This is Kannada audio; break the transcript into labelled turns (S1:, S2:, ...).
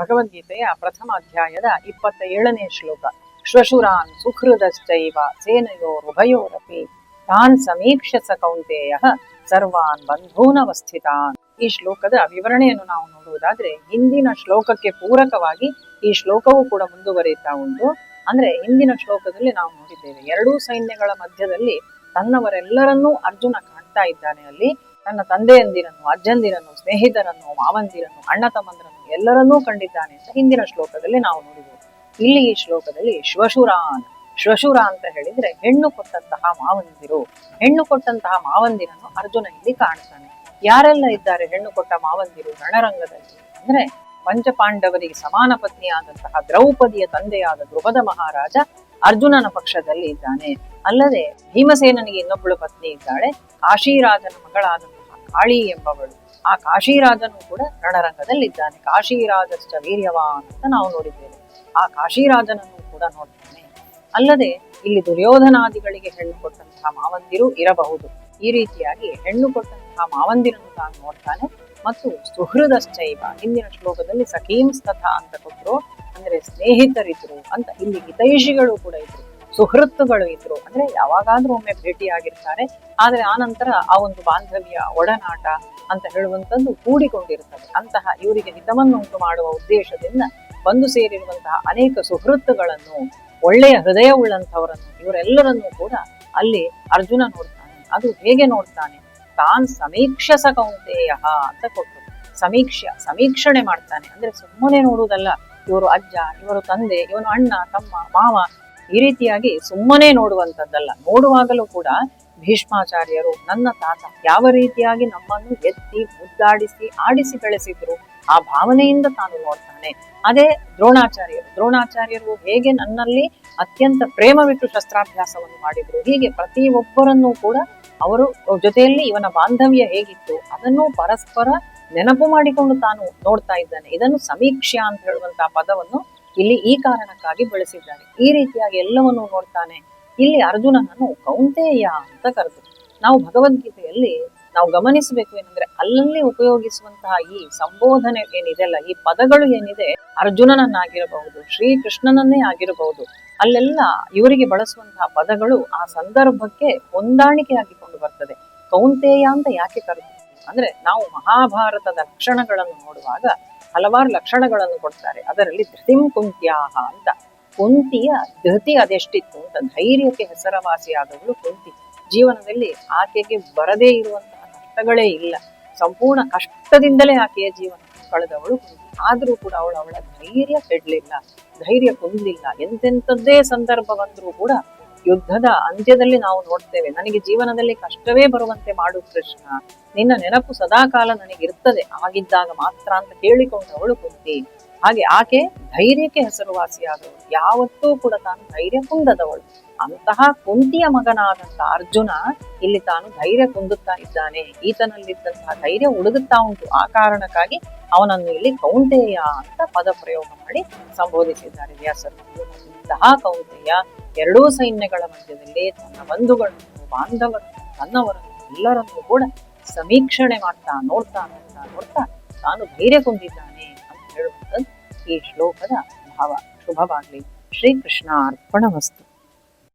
S1: ಭಗವದ್ಗೀತೆಯ ಪ್ರಥಮ ಅಧ್ಯಾಯದ ಇಪ್ಪತ್ತ ಏಳನೇ ಶ್ಲೋಕ. ಶ್ವಶುರಾನ್ ಸುಹೃದಶ್ಚೈವ ಸೇನಯೋರುಭಯೋರಪಿ. ತಾನ್ ಸಮೀಕ್ಷಸ ಕೌಂತೆಯ ಸರ್ವಾನ್ ಬಂಧೂನವಸ್ಥಿತಾನ್. ಈ ಶ್ಲೋಕದ ವಿವರಣೆಯನ್ನು ನಾವು ನೋಡುವುದಾದ್ರೆ ಹಿಂದಿನ ಶ್ಲೋಕಕ್ಕೆ ಪೂರಕವಾಗಿ ಈ ಶ್ಲೋಕವು ಕೂಡ ಮುಂದುವರಿಯುತ್ತಾ ಉಂಟು. ಅಂದ್ರೆ ಹಿಂದಿನ ಶ್ಲೋಕದಲ್ಲಿ ನಾವು ನೋಡಿದ್ದೇವೆ ಎರಡೂ ಸೈನ್ಯಗಳ ಮಧ್ಯದಲ್ಲಿ ತನ್ನವರೆಲ್ಲರನ್ನೂ ಅರ್ಜುನ ಕಾಣ್ತಾ ಇದ್ದಾನೆ ಅಲ್ಲಿ. ತನ್ನ ತಂದೆಯಂದಿರನ್ನು, ಅಜ್ಜಂದಿರನ್ನು, ಸ್ನೇಹಿತರನ್ನು, ಮಾವಂದಿರನ್ನು, ಅಣ್ಣ ತಮ್ಮಂದಿರನ್ನು ಎಲ್ಲರನ್ನೂ ಕಂಡಿದ್ದಾನೆ ಅಂತ ಹಿಂದಿನ ಶ್ಲೋಕದಲ್ಲಿ ನಾವು ನೋಡಿದ್ದೇವೆ. ಇಲ್ಲಿ ಈ ಶ್ಲೋಕದಲ್ಲಿ ಶ್ವಶುರಾನ್, ಶ್ವಶುರ ಅಂತ ಹೇಳಿದ್ರೆ ಹೆಣ್ಣು ಕೊಟ್ಟಂತಹ ಮಾವಂದಿರು. ಹೆಣ್ಣು ಕೊಟ್ಟಂತಹ ಮಾವಂದಿರನ್ನು ಅರ್ಜುನ ಇಲ್ಲಿ ಕಾಣ್ತಾನೆ. ಯಾರೆಲ್ಲ ಇದ್ದಾರೆ ಹೆಣ್ಣು ಕೊಟ್ಟ ಮಾವಂದಿರು ರಣರಂಗದಲ್ಲಿ ಅಂದ್ರೆ ಪಂಚಪಾಂಡವರಿಗೆ ಸಮಾನ ಪತ್ನಿಯಾದಂತಹ ದ್ರೌಪದಿಯ ತಂದೆಯಾದ ದ್ರುಪದ ಮಹಾರಾಜ ಅರ್ಜುನನ ಪಕ್ಷದಲ್ಲಿ ಇದ್ದಾನೆ. ಅಲ್ಲದೆ ಭೀಮಸೇನನಿಗೆ ಇನ್ನೊಬ್ಬಳು ಪತ್ನಿ ಇದ್ದಾಳೆ. ಕಾಶಿರಾಜನ ಮಗಳಾದಂತಹ ಕಾಳಿ ಎಂಬವಳು. ಆ ಕಾಶಿರಾಜನು ಕೂಡ ರಣರಂಗದಲ್ಲಿದ್ದಾನೆ. ಕಾಶಿರಾಜಶ್ಚ ವೀರ್ಯವ ಅಂತ ನಾವು ನೋಡಿದ್ದೇವೆ. ಆ ಕಾಶಿರಾಜನನ್ನು ಕೂಡ ನೋಡ್ತಾನೆ. ಅಲ್ಲದೆ ಇಲ್ಲಿ ದುರ್ಯೋಧನಾದಿಗಳಿಗೆ ಹೆಣ್ಣು ಕೊಟ್ಟಂತಹ ಮಾವಂದಿರು ಇರಬಹುದು. ಈ ರೀತಿಯಾಗಿ ಹೆಣ್ಣು ಕೊಟ್ಟಂತಹ ಮಾವಂದಿರನ್ನು ತಾನು ನೋಡ್ತಾನೆ. ಮತ್ತು ಸುಹೃದಶ್ಚೈವ, ಹಿಂದಿನ ಶ್ಲೋಕದಲ್ಲಿ ಸಖೀಂಸ್ ತಥಾ ಅಂತ ಕೊಟ್ಟರು ಅಂದ್ರೆ ಸ್ನೇಹಿತರಿದ್ರು ಅಂತ ಇಲ್ಲಿ ಹಿತೈಷಿಗಳು ಕೂಡ ಇದ್ರು. ಸುಹೃತ್ತುಗಳು ಇದ್ರು. ಅಂದ್ರೆ ಯಾವಾಗಾದ್ರೂ ಒಮ್ಮೆ ಭೇಟಿಯಾಗಿರ್ತಾರೆ. ಆದ್ರೆ ಆ ನಂತರ ಆ ಒಂದು ಬಾಂಧವ್ಯ ಒಡನಾಟ ಅಂತ ಹೇಳುವಂಥದ್ದು ಕೂಡಿಕೊಂಡಿರುತ್ತದೆ. ಅಂತಹ ಇವರಿಗೆ ಹಿತವನ್ನುಂಟು ಮಾಡುವ ಉದ್ದೇಶದಿಂದ ಬಂದು ಸೇರಿರುವಂತಹ ಅನೇಕ ಸುಹೃತ್ತುಗಳನ್ನು, ಒಳ್ಳೆಯ ಹೃದಯವುಳ್ಳಂಥವರನ್ನು ಇವರೆಲ್ಲರನ್ನೂ ಕೂಡ ಅಲ್ಲಿ ಅರ್ಜುನ ನೋಡ್ತಾನೆ. ಅದು ಹೇಗೆ ನೋಡ್ತಾನೆ? ತಾನ್ ಸಮೀಕ್ಷಸ ಕೌಂತೆಯ ಅಂತ ಕೊಟ್ಟರು ಸಮೀಕ್ಷೆ, ಸಮೀಕ್ಷಣೆ ಮಾಡ್ತಾನೆ. ಅಂದ್ರೆ ಸುಮ್ಮನೆ ನೋಡುವುದಲ್ಲ. ಇವರು ಅಜ್ಜ, ಇವರು ತಂದೆ, ಇವನು ಅಣ್ಣ, ತಮ್ಮ, ಮಾವ ಈ ರೀತಿಯಾಗಿ ಸುಮ್ಮನೆ ನೋಡುವಂಥದ್ದಲ್ಲ. ನೋಡುವಾಗಲೂ ಕೂಡ ಭೀಷ್ಮಾಚಾರ್ಯರು, ನನ್ನ ತಾತ ಯಾವ ರೀತಿಯಾಗಿ ನಮ್ಮನ್ನು ಎತ್ತಿ, ಮುದ್ದಾಡಿಸಿ, ಆಡಿಸಿ ಬೆಳೆಸಿದ್ರು, ಆ ಭಾವನೆಯಿಂದ ತಾನು ನೋಡ್ತಾನೆ. ಅದೇ ದ್ರೋಣಾಚಾರ್ಯರು. ದ್ರೋಣಾಚಾರ್ಯರು ಹೇಗೆ ನನ್ನಲ್ಲಿ ಅತ್ಯಂತ ಪ್ರೇಮವಿಟ್ಟು ಶಸ್ತ್ರಾಭ್ಯಾಸವನ್ನು ಮಾಡಿದ್ರು, ಹೀಗೆ ಪ್ರತಿ ಒಬ್ಬರನ್ನೂ ಕೂಡ ಅವರು ಜೊತೆಯಲ್ಲಿ ಇವನ ಬಾಂಧವ್ಯ ಹೇಗಿತ್ತು, ಅದನ್ನು ಪರಸ್ಪರ ನೆನಪು ಮಾಡಿಕೊಂಡು ತಾನು ನೋಡ್ತಾ ಇದ್ದಾನೆ. ಇದನ್ನು ಸಮೀಕ್ಷೆ ಅಂತ ಹೇಳುವಂತಹ ಪದವನ್ನು ಇಲ್ಲಿ ಈ ಕಾರಣಕ್ಕಾಗಿ ಬಳಸಿದ್ದಾರೆ. ಈ ರೀತಿಯಾಗಿ ಎಲ್ಲವನ್ನೂ ನೋಡ್ತಾನೆ. ಇಲ್ಲಿ ಅರ್ಜುನನನ್ನು ಕೌಂತೆಯ ಅಂತ ಕರೆದು, ನಾವು ಭಗವದ್ಗೀತೆಯಲ್ಲಿ ನಾವು ಗಮನಿಸಬೇಕು ಏನಂದ್ರೆ ಅಲ್ಲಲ್ಲಿ ಉಪಯೋಗಿಸುವಂತಹ ಈ ಸಂಬೋಧನೆ ಏನಿದೆಲ್ಲ ಈ ಪದಗಳು ಏನಿದೆ ಅರ್ಜುನನನ್ನಾಗಿರಬಹುದು, ಶ್ರೀಕೃಷ್ಣನನ್ನೇ ಆಗಿರಬಹುದು, ಅಲ್ಲೆಲ್ಲ ಇವರಿಗೆ ಬಳಸುವಂತಹ ಪದಗಳು ಆ ಸಂದರ್ಭಕ್ಕೆ ಹೊಂದಾಣಿಕೆ ಆಗಿಕೊಂಡು ಬರ್ತದೆ. ಕೌಂತೆಯ ಅಂತ ಯಾಕೆ ಕರೆದು ಅಂದ್ರೆ ನಾವು ಮಹಾಭಾರತದ ಲಕ್ಷಣಗಳನ್ನು ನೋಡುವಾಗ ಹಲವಾರು ಲಕ್ಷಣಗಳನ್ನು ಕೊಡ್ತಾರೆ. ಅದರಲ್ಲಿ ಧೃತಿಂ ಕುಂತ್ಯಾಹ ಅಂತ. ಕುಂತಿಯ ಧೃತಿ ಅದೆಷ್ಟಿತ್ತು ಅಂತ ಧೈರ್ಯಕ್ಕೆ ಹೆಸರವಾಸಿಯಾದವಳು ಕುಂತಿ. ಜೀವನದಲ್ಲಿ ಆಕೆಗೆ ಬರದೇ ಇರುವಂತಹ ಕಷ್ಟಗಳೇ ಇಲ್ಲ. ಸಂಪೂರ್ಣ ಕಷ್ಟದಿಂದಲೇ ಆಕೆಯ ಜೀವನ ಕಳೆದವಳು ಕುಂತಿ. ಆದ್ರೂ ಕೂಡ ಅವಳು ಅವಳ ಧೈರ್ಯ ಕೆಡಲಿಲ್ಲ. ಧೈರ್ಯ ಕುಂದಲಿಲ್ಲ. ಎಂತೆಂಥದ್ದೇ ಸಂದರ್ಭ ಬಂದರೂ ಕೂಡ ಯುದ್ಧದ ಅಂತ್ಯದಲ್ಲಿ ನಾವು ನೋಡ್ತೇವೆ. ನನಗೆ ಜೀವನದಲ್ಲಿ ಕಷ್ಟವೇ ಬರುವಂತೆ ಮಾಡು ಕೃಷ್ಣ. ನಿನ್ನ ನೆನಪು ಸದಾಕಾಲ ನನಗಿರ್ತದೆ. ಆಗಿದ್ದಾಗ ಮಾತ್ರ ಅಂತ ಕೇಳಿಕೊಂಡವಳು ಕುಂತಿ. ಹಾಗೆ ಆಕೆ ಧೈರ್ಯಕ್ಕೆ ಹೆಸರುವಾಸಿಯಾದವಳು ಯಾವತ್ತೂ ಕೂಡ ತಾನು ಧೈರ್ಯ ಕುಂದದವಳು ಅಂತಹ ಕುಂತಿಯ ಮಗನಾದಂತ ಅರ್ಜುನ ಇಲ್ಲಿ ತಾನು ಧೈರ್ಯ ಕುಂದುತ್ತಾ ಇದ್ದಾನೆ. ಈತನಲ್ಲಿದ್ದಂತಹ ಧೈರ್ಯ ಉಡುಗುತ್ತಾ ಉಂಟು. ಆ ಕಾರಣಕ್ಕಾಗಿ ಅವನನ್ನು ಇಲ್ಲಿ ಕೌಂತೆಯ ಅಂತ ಪದ ಪ್ರಯೋಗ ಮಾಡಿ ಸಂಬೋಧಿಸಿದ್ದಾರೆ ವ್ಯಾಸರು. ಇಂತಹ ಕೌಂತೆಯ ಎರಡೂ ಸೈನ್ಯಗಳ ಮಧ್ಯದಲ್ಲಿ ತನ್ನ ಬಂಧುಗಳನ್ನು ಬಾಂಧವರನ್ನು ತನ್ನವರನ್ನು ಎಲ್ಲರನ್ನೂ ಕೂಡ ಸಮೀಕ್ಷಣೆ ಮಾಡ್ತಾ ನೋಡ್ತಾ ನೋಡ್ತಾ ನೋಡ್ತಾ ತಾನು ಧೈರ್ಯ ಕುಂದಿದ್ದಾನೆ ಅಂತ ಹೇಳುವಂಥದ್ದು ಈ ಶ್ಲೋಕದ